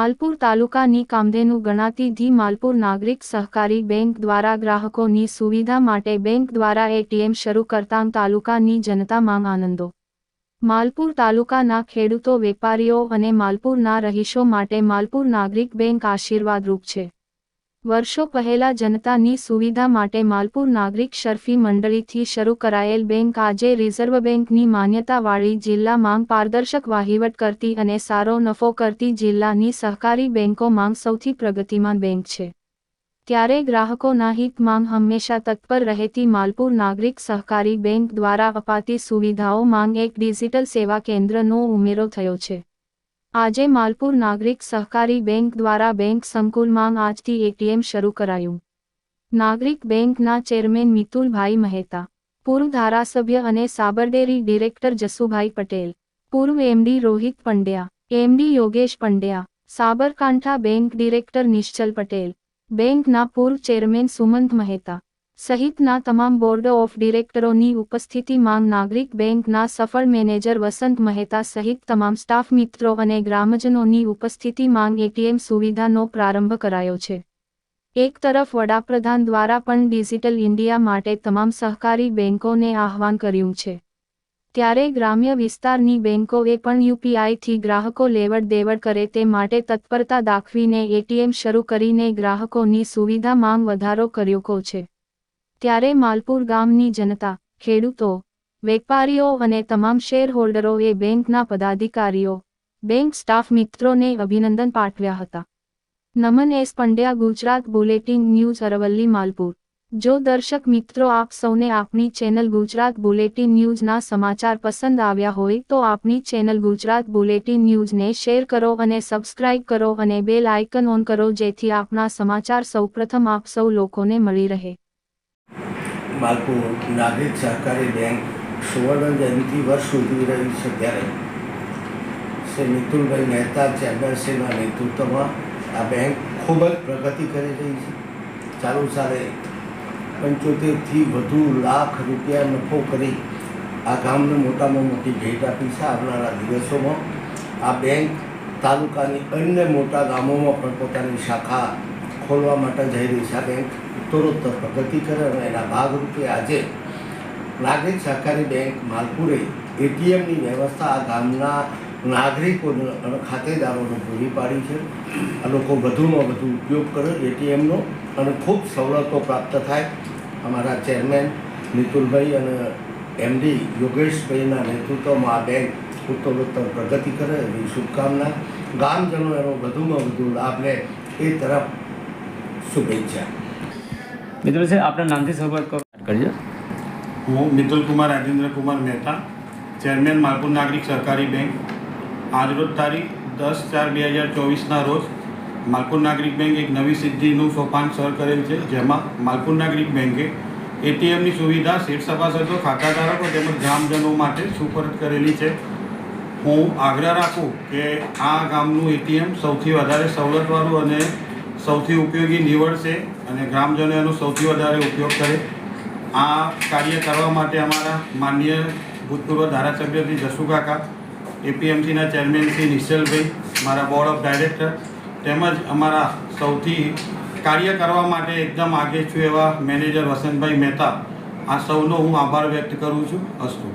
માલપુર તાલુકાની કામધેનુ ગણાતી ધી માલપુર નાગરિક સહકારી બેંક દ્વારા ગ્રાહકોની સુવિધા માટે બેંક દ્વારા એટીએમ શરૂ કરતાં તાલુકાની જનતા માંગ આનંદો. માલપુર તાલુકાના ખેડૂતો, વેપારીઓ અને માલપુરના રહીશો માટે માલપુર નાગરિક બેંક આશીર્વાદરૂપ છે. વર્ષો પહેલા જનતાની સુવિધા માટે માલપુર નાગરિક શરફી મંડળીથી શરૂ કરાયેલ બેંક આજે રિઝર્વ બેંકની માન્યતાવાળી જિલ્લા માંગ પારદર્શક વહીવટ કરતી અને સારો નફો કરતી જિલ્લાની સહકારી બેંકો માંગ સૌથી પ્રગતિમાન બેંક છે. ત્યારે ગ્રાહકોના હિત માંગ હંમેશા તત્પર રહેતી માલપુર નાગરિક સહકારી બેંક દ્વારા અપાતી સુવિધાઓ માંગ એક ડિજિટલ સેવા કેન્દ્રનો ઉમેરો થયો છે. આજે માલપુર નાગરિક સહકારી બેંક દ્વારા બેંક સંકુલમાં આજથી એટીએમ શરૂ કરાયું. નાગરિક બેંકના ચેરમેન મિતુલભાઈ મહેતા, પૂર્વ ધારાસભ્ય અને સાબરડેરી ડિરેક્ટર જસુભાઈ પટેલ, પૂર્વ MD Rohit Pandya, MD Yogesh Pandya, Sabarkantha bank director Nishchal Patel, બેંકના પૂર્વ ચેરમેન સુમંત મહેતા સહિતના તમામ બોર્ડ ઓફ ડિરેક્ટરોની ઉપસ્થિતિ માંગ નાગરિક બેંકના સફળ મેનેજર વસંત મહેતા સહિત તમામ સ્ટાફ મિત્રો અને ગ્રામજનોની ઉપસ્થિતિ માંગ એટીએમ સુવિધાનો પ્રારંભ કરાયો છે. એક તરફ વડાપ્રધાન દ્વારા પણ ડિજિટલ ઇન્ડિયા માટે તમામ સહકારી બેંકોને આહવાન કર્યું છે. ત્યારે ગ્રામ્ય વિસ્તારની બેંકોએ પણ યુપીઆઈથી ગ્રાહકો લેવડ દેવડ કરે તે માટે તત્પરતા દાખવીને એટીએમ શરૂ કરીને ગ્રાહકોની સુવિધા માંગ વધારો કર્યો છે. ત્યારે માલપુર ગામની જનતા, ખેડૂતો, વેપારીઓ અને તમામ શેરહોલ્ડરોએ બેંકના પદાધિકારીઓ, બેંક સ્ટાફ મિત્રોને અભિનંદન પાઠવ્યા હતા. Naman S Pandya, Gujarat bulletin news, Aravalli, Malpur. જો દર્શક મિત્રો આપ સૌને આપણી ચેનલ ગુજરાત બુલેટિન ન્યૂઝના સમાચાર પસંદ આવ્યા હોય તો આપણી ચેનલ ગુજરાત બુલેટિન ન્યૂઝને શેર કરો અને સબસ્ક્રાઇબ કરો અને બેલ આઇકન ઓન કરો જેથી આપના સમાચાર સૌપ્રથમ આપ સૌ લોકોને મળી રહે. માલપુર નાગરિક સહકારી બેંક સુવર્ણ જયંતિ વર્ષ સુધી રહી છે ત્યારે. શ્રી મિતુલભાઈ મહેતા ચેરમેનશ્રીના નેતૃત્વમાં આ બેંક ખૂબ જ પ્રગતિ કરી રહી છે. ચાલુ સારે પંચોતેરથી વધુ લાખ રૂપિયા નફો કરી આ ગામને મોટામાં મોટી ભેટ આપી છે. આવનારા દિવસોમાં આ બેંક તાલુકાની અન્ય મોટા ગામોમાં પણ પોતાની શાખા ખોલવા માટે જઈ રહી બેંક ઉત્તરોત્તર પ્રગતિ કરે અને એના ભાગરૂપે આજે નાગરિક સહકારી બેંક માલપુરે એટીએમની વ્યવસ્થા આ ગામના નાગરિકોને અને ખાતેદારોને પૂરી પાડી છે. આ લોકો વધુમાં વધુ ઉપયોગ કરે એટીએમનો અને ખૂબ સવલતો પ્રાપ્ત થાય. અમારા ચેરમેન નિતુલભાઈ અને એમડી યોગેશભાઈના નેતૃત્વમાં આ બેંક ઉત્તરોત્તર પ્રગતિ કરે એવી શુભકામના. ગામજનો એનો વધુમાં વધુ લાભ લે એ તરફ શુભેચ્છા. મિત્રો છે આપણે નામથી શરૂઆત કરો. કરજો હું મિતુલ કુમાર રાજેન્દ્ર કુમાર મહેતા ચેરમેન માલપુર નાગરિક સહકારી બેંક. આજરોજ તારીખ દસ ચાર બે હજાર ચોવીસના રોજ માલપુર નાગરિક બેંક એક નવી સિદ્ધિનું સોપાન સર કરેલ છે જેમાં માલપુર નાગરિક બેંકે એટીએમની સુવિધા શેઠ સભાસદો ખાતાધારકો તેમજ ગ્રામજનો માટે સુપરત કરેલી છે. હું આગ્રહ રાખું કે આ ગામનું એટીએમ સૌથી વધારે સવલતવાળું અને સૌથી ઉપયોગી નીવડશે અને ગ્રામજનો એનો સૌથી વધારે ઉપયોગ કરે. આ કાર્ય કરવા માટે અમારા માનનીય ભૂતપૂર્વ ધારાસભ્ય શ્રી જસુકાકા એપીએમસીના ચેરમેન શ્રી નિશ્ચલભાઈ, મારા બોર્ડ ઓફ ડાયરેક્ટર તેમજ અમારા સૌથી કાર્ય કરવા માટે એકદમ આગે છું એવા મેનેજર વસંતભાઈ મહેતા. આ સૌનો હું આભાર વ્યક્ત કરું છું. અસ્તુ.